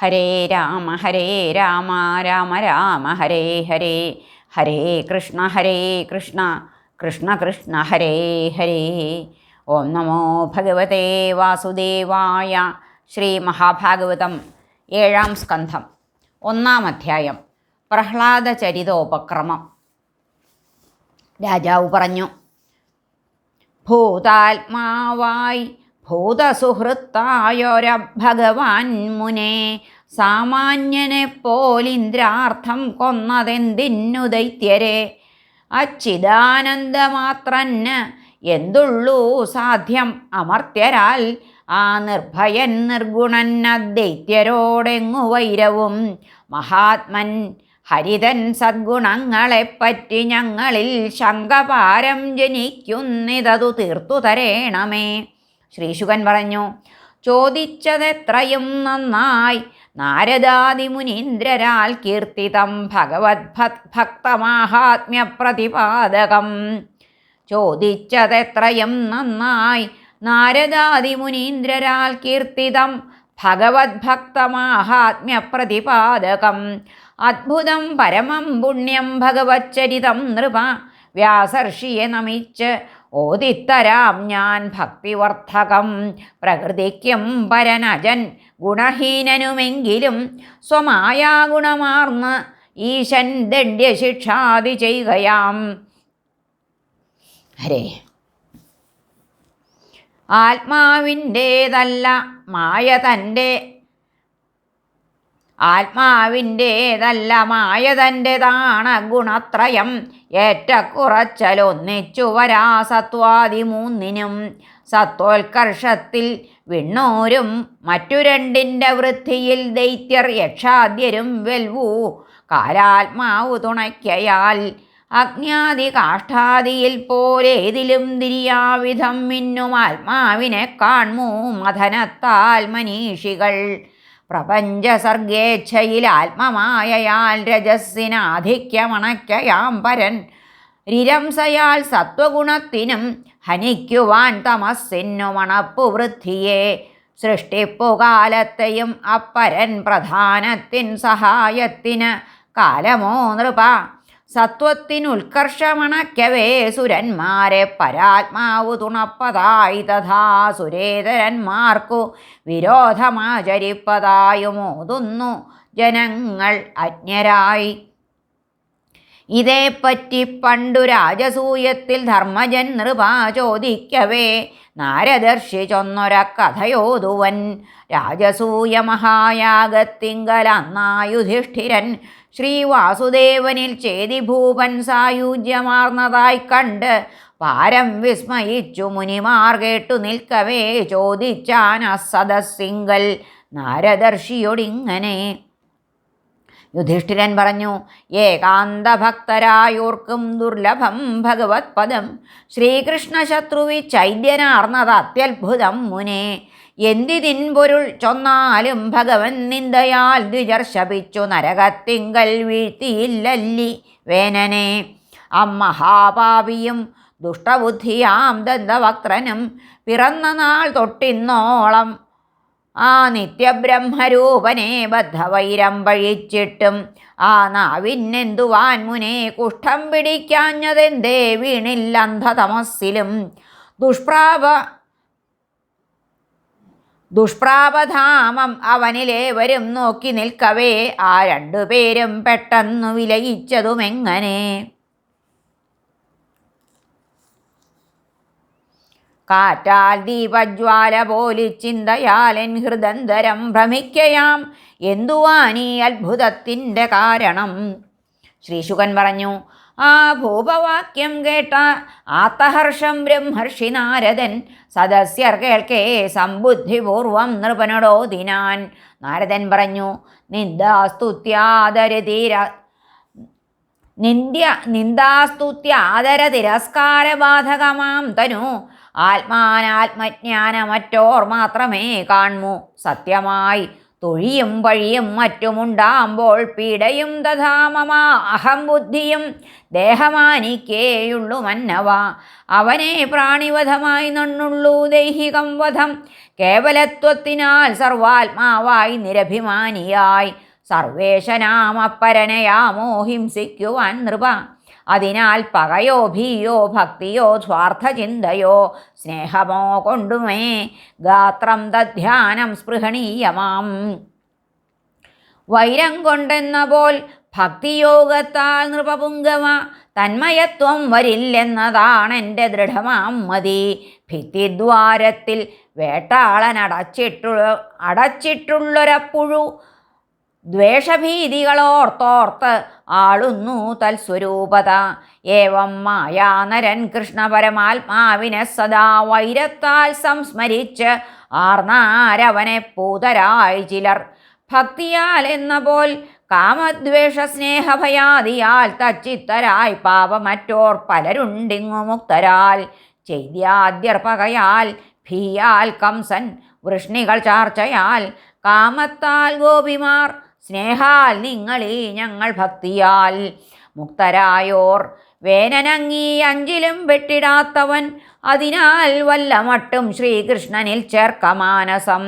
ഹരേ രാമ ഹരേ രാമ രാമ രാമ ഹരേ ഹരേ ഹരേ കൃഷ്ണ ഹരേ കൃഷ്ണ കൃഷ്ണ കൃഷ്ണ ഹരേ ഹരേ. ഓം നമോ ഭഗവതേ വാസുദേവായ ശ്രീ മഹാഭാഗവതം ഏഴാം സ്കന്ധം ഒന്നാം അധ്യായം പ്രഹ്ലാദ ചരിതോപക്രമം രാജാവ് പറഞ്ഞു ഭൂതാത്മാവായി ഭൂതസുഹൃത്തായൊരഭഗവാൻ മുനെ സാമാന്യനെ പോലിന്ദ്രാർത്ഥം കൊന്നതെന്തിന്നു ദൈത്യരെ? അച്ചിദാനന്ദമാത്രന് എന്തുള്ളൂ സാധ്യം? അമർത്യരാൽ ആ നിർഭയൻ നിർഗുണൻ ദൈത്യരോടെങ്ങു വൈരവും? മഹാത്മൻ ഹരിതൻ സദ്ഗുണങ്ങളെപ്പറ്റി ഞങ്ങളിൽ ശങ്കപാരം ജനിക്കുന്നിതതു തീർത്തു തരേണമേ. ശ്രീശുകൻ പറഞ്ഞു ചോദിച്ചതെത്രയും നന്നായി. നാരദാദി മുനീന്ദ്രരാൽ കീർത്തിതം ഭഗവത് ഭക്തമാഹാത്മ്യ പ്രതിപാദകം ചോദിച്ചതെത്രയും നന്നായി. നാരദാദി മുനീന്ദ്രരാൽ കീർത്തിതം ഭഗവത് ഭക്തമാഹാത്മ്യ പ്രതിപാദകം അദ്ഭുതം പരമം പുണ്യം ഭഗവച്ചരിതം നൃപ. വ്യാസർഷിയെ നമിച്ച് ഓദിത്തരാം ഞാൻ ഭക്തിവർദ്ധകം. പ്രകൃതിക്കും പരനജൻ ഗുണഹീനനുമെങ്കിലും സ്വമായാ ഗുണമാർന്ന് ഈശൻ ദണ്ഡ്യശിക്ഷാതി ചെയ്യുകയാം. ഹരേ. ആത്മാവിന്റേതല്ല മായ തന്റെ ആത്മാവിന്റേതല്ല മായ തന്റെതാണ് ഗുണത്രയം ഏറ്റക്കുറച്ചലൊന്നിച്ചു വരാ സത്വാദി മൂന്നിനും സത്വോത്കർഷത്തിൽ വിണ്ണൂരും. മറ്റു രണ്ടിന്റെ വൃത്തിയിൽ ദൈത്യർ യക്ഷാദ്യരും വെൽവൂ. കാലാത്മാവു തുണയ്ക്കയാൽ അജ്ഞാതി കാഷ്ഠാദിയിൽ പോലേതിലും തിരിയാവിധം മിന്നും ആത്മാവിനെ കാൺമൂ മഥനത്താൽ മനീഷികൾ പ്രപഞ്ചസർഗേച്ഛയിൽ ആത്മമായയാൽ രജസ്സിനാധിക്യമണയ്ക്കയാം പരൻ. രിരംസയാൽ സത്വഗുണത്തിനും ഹനിക്കുവാൻ തമസ്സിനു മണപ്പു വൃദ്ധിയെ സൃഷ്ടിപ്പുകാലത്തെയും അപ്പരൻ പ്രധാനത്തിൻ സഹായത്തിന് കാലമോ നൃപ സത്വത്തിനുത്കർഷമണയ്ക്കവേ സുരന്മാരെ പരാത്മാവ് തുണപ്പതായി തഥാ സുരേതരന്മാർക്കു വിരോധമാചരിപ്പതായുമോതുന്നു ജനങ്ങൾ അജ്ഞരായി. ഇതേപ്പറ്റി പണ്ടു രാജസൂയത്തിൽ ധർമ്മജൻ നൃപ ചോദിക്കവേ നാരദർശി ചൊന്നൊര കഥയോതുവൻ. രാജസൂയ മഹായാഗത്തിങ്കലന്നായുധിഷ്ഠിരൻ ശ്രീവാസുദേവനിൽ ചേതിഭൂപൻ സായുജ്യമാർന്നതായി കണ്ട് പാരം വിസ്മയിച്ചു മുനിമാർ കേട്ടു നിൽക്കവേ ചോദിച്ചാൻ അസദസ്സിങ്കൽ നാരദർശിയോടിങ്ങനെ യുധിഷ്ഠിരൻ പറഞ്ഞു ഏകാന്ത ഭക്തരായോർക്കും ദുർലഭം ഭഗവത് പദം ശ്രീകൃഷ്ണ ശത്രുവി ചൈദ്യനാർന്നത് അത്യത്ഭുതം മുനെ. എന്തിതിൻ പൊരുൾ ചൊന്നാലും ഭഗവൻ നിന്ദയാൽ ദ്വിജർ ശപിച്ചു നരകത്തിങ്കൽ വീഴ്ത്തിയില്ലല്ലി വേനനെ. അമ്മഹാപാപിയും ദുഷ്ടബുദ്ധിയാം ദന്തവക്രനും പിറന്ന നാൾ തൊട്ടിന്നോളം ആ നിത്യബ്രഹ്മരൂപനെ ബദ്ധവൈരം പഴിച്ചിട്ടും ആ നാവിനെന്തുവാൻ മുനെ കുഷ്ഠം പിടിക്കാഞ്ഞതെന്തേ വീണില്ലന്ധതമസ്സിലും. ദുഷ്പ്രാപ ദുഷ്പ്രാപധാമം അവനിലേവരും നോക്കി നിൽക്കവേ. ആ രണ്ടുപേരും പെട്ടെന്നു വിലയിച്ചതുമെങ്ങനെ? കാറ്റാൽ ദീപജ്വാല പോലി ചിന്തയാലൻ ഹൃദന്തരം ഭ്രമിക്കയാം. എന്തുവാനീ അത്ഭുതത്തിന്റെ കാരണം? ശ്രീശുകൻ പറഞ്ഞു ആ ഭൂപവാക്യം കേട്ട ആത്തഹർഷം ബ്രഹ്മർഷി നാരദൻ സദസ്യർ കേൾക്കേ സംബുദ്ധിപൂർവം നൃപനടോ ദിനാൻ. നാരദൻ പറഞ്ഞു നിന്ദാസ്തുത്യാദരതീര നിന്ദ്യ നിന്ദാസ്തുത്യ ആദര തിരസ്കാരബാധകമാം തനു. ആത്മാനാത്മജ്ഞാനമറ്റോർ മാത്രമേ കാൺമു സത്യമായി തൊഴിയും വഴിയും മറ്റുമുണ്ടാകുമ്പോൾ പീഡയും തഥാ അഹം ബുദ്ധിയും ദേഹമാനിക്കേയുള്ളു മന്നവ. അവനെ പ്രാണിവധമായി നണ്ണുള്ളൂ ദൈഹികം വധം. കേവലത്വത്തിനാൽ സർവാത്മാവായി നിരഭിമാനിയായി. സർവേശനാമപ്പരനയാമോ ഹിംസിക്കുവാൻ നൃപ. അതിനാൽ പകയോ ഭീയോ ഭക്തിയോ സ്വാർത്ഥചിന്തയോ സ്നേഹമോ കൊണ്ടുമേ ഗാത്രം തധ്യാനം സ്പൃഹണീയമാം. വൈരം കൊണ്ടെന്ന പോൽ ഭക്തിയോഗത്താൽ നൃപപുങ്കവ തന്മയത്വം വരില്ലെന്നതാണെന്റെ ദൃഢമാം മതി. ഭിത്തിദ്വാരത്തിൽ വേട്ടാളനടച്ചിട്ടു അടച്ചിട്ടുള്ളൊരപ്പുഴു ദ്വേഷഭീതികളോർത്തോർത്ത് ആളുന്നു തൽസ്വരൂപത. ഏവം മായാനരൻ കൃഷ്ണ പരമാത്മാവിനെ സദാ വൈരത്താൽ സംസ്മരിച്ച് ആർന്നാരവനെ പൂതരായി ചിലർ. ഭക്തിയാൽ എന്ന പോൽ കാമദ്വേഷ സ്നേഹഭയാദിയാൽ തച്ചിത്തരായി പാപമറ്റോർ പലരുണ്ടിങ്ങു മുക്തരാൽ. ചൈദ്യാദ്യർപ്പകയാൽ ഭീയാൽ കംസൻ വൃഷ്ണികൾ ചാർച്ചയാൽ കാമത്താൽ ഗോപിമാർ സ്നേഹാൽ നിങ്ങളെ ഞങ്ങൾ ഭക്തിയാൽ. മുക്തരായോർ വേനനങ്ങി അഞ്ചിലും വെട്ടിടാത്തവൻ അതിനാൽ വല്ല മട്ടും ശ്രീകൃഷ്ണനിൽ ചേർക്ക മാനസം.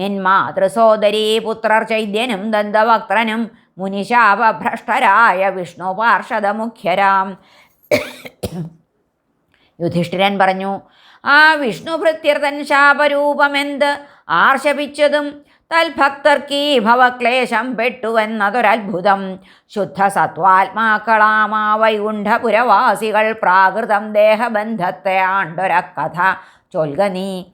നിൻ മാതൃസോദരീ പുത്രർ ചൈദ്യനും ദന്തവക്രനും മുനിശാപഭ്രഷ്ടരായ വിഷ്ണു പാർഷദ മുഖ്യരാം യുധിഷ്ഠിരൻ പറഞ്ഞു ആ വിഷ്ണു ഭൃത്യർതൻ ശാപരൂപമെന്ത്? ആർശപിച്ചതും തൽഭക്തർക്കീ ഭവക്ലേശം പെട്ടുവെന്നതൊരത്ഭുതം. ശുദ്ധ സത്വാത്മാക്കളാമാ വൈകുണ്ഠപുരവാസികൾ പ്രാകൃതം ദേഹബന്ധത്തെ ആണ്ടൊര കഥ ചൊൽക നീ.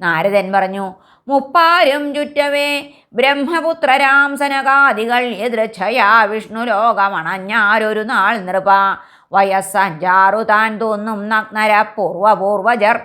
നാരദൻ പറഞ്ഞു മുപ്പാരും ചുറ്റവേ ബ്രഹ്മപുത്രരാം സനകാദികൾ എതിർച്ഛയാ വിഷ്ണു ലോകമണഞ്ഞാരൊരു നാൾ നൃപ വയസ്സഞ്ചാറു താൻ തോന്നും നഗ്നര പൂർവപൂർവജർ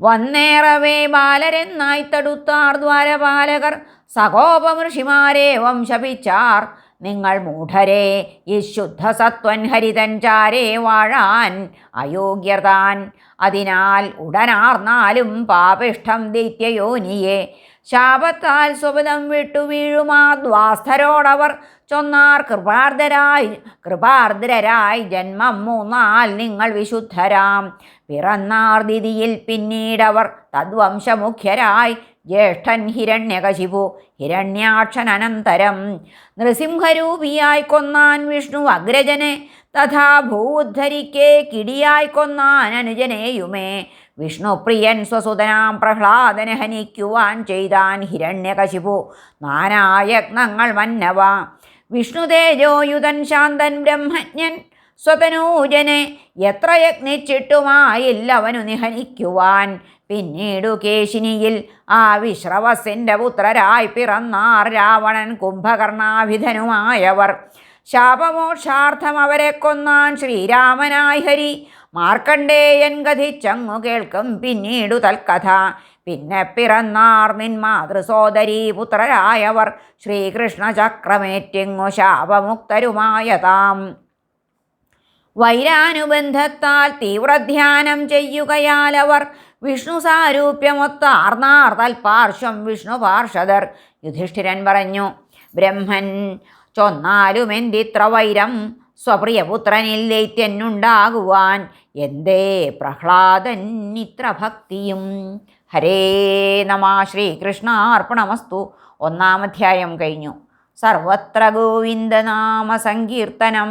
വന്നേറവേ ബാലരെന്നായി തടുത്താർ ദ്വാരപാലകർ. സകോപമൃഷിമാരെ വംശപിച്ചാർ. നിങ്ങൾ മൂഢരെ ഈ ശുദ്ധ സത്വൻ ഹരിതൻ ചാരേ വാഴാൻ അയോഗ്യതാൻ അതിനാൽ ഉടനാർന്നാലും പാപിഷ്ടം ദൈത്യയോനിയെ. ശാപത്താൽ സ്വപ്നം വിട്ടു വീഴുമാ ദ്വാസ്ഥരോടവർ ചൊന്നാർ കൃപാർദ്ധരായി കൃപാർദ്രരായി ജന്മം മൂന്നാൽ നിങ്ങൾ വിശുദ്ധരാം. പിറന്നാർ ദിതിയിൽ പിന്നീടവർ തദ്വംശമുഖ്യരായി ജ്യേഷ്ഠൻ ഹിരണ്യകശിപു ഹിരണ്യാക്ഷൻ അനന്തരം നൃസിംഹരൂപിയായി കൊന്നാൻ വിഷ്ണു അഗ്രജനെ തഥാ ഭൂദ്ധരിക്കേ കിടിയായി കൊന്നാൻ അനുജനേയുമേ. വിഷ്ണുപ്രിയൻ സ്വസുതനാം പ്രഹ്ലാദനെ ഹനിക്കുവാൻ ചെയ്താൻ ഹിരണ്യകശിപു. നാനായജ്ഞങ്ങൾ മന്നവ. വിഷ്ണുതേജോയുധൻ ശാന്തൻ ബ്രഹ്മജ്ഞൻ സ്വതനൂജനെ എത്ര യത്നിച്ചിട്ടുമായില്ല അവനു നിഹനിക്കുവാൻ. പിന്നീടു കേശിനിയിൽ ആ വിശ്രവസിന്റെ പുത്രരായി പിറന്നാർ രാവണൻ കുംഭകർണാഭിധനുമായവർ ശാപമോക്ഷാർത്ഥം അവരെ കൊന്നാൻ ശ്രീരാമനായി ഹരി. മാർക്കണ്ഡേയൻ കഥിച്ചങ്ങു കേൾക്കും പിന്നീടു തൽക്കഥ. പിന്നെ പിറന്നാർ നിൻ മാതൃസോദരീ പുത്രരായവർ. ശ്രീകൃഷ്ണ ചക്രമേറ്റിങ്ങു ശാപമുക്തരുമായ താം വൈരാനുബന്ധത്താൽ തീവ്രധ്യാനം ചെയ്യുകയാലവർ. വിഷ്ണു സാരൂപ്യമൊത്താർന്നാർ തൽപാർശ്വം വിഷ്ണു പാർഷദർ. യുധിഷ്ഠിരൻ പറഞ്ഞു ബ്രഹ്മൻ ചൊന്നാലും എന്തിത്ര വൈരം സ്വപ്രിയപുത്രനിൽ ദൈത്യനുണ്ടാകുവാൻ എന്തേ പ്രഹ്ലാദൻ ഇത്ര ഭക്തിയും ഹരേ നമ ശ്രീകൃഷ്ണാർപ്പണമസ്തു. ഒന്നാമധ്യായം കഴിഞ്ഞു. സർവത്ര ഗോവിന്ദനാമ സങ്കീർത്തനം.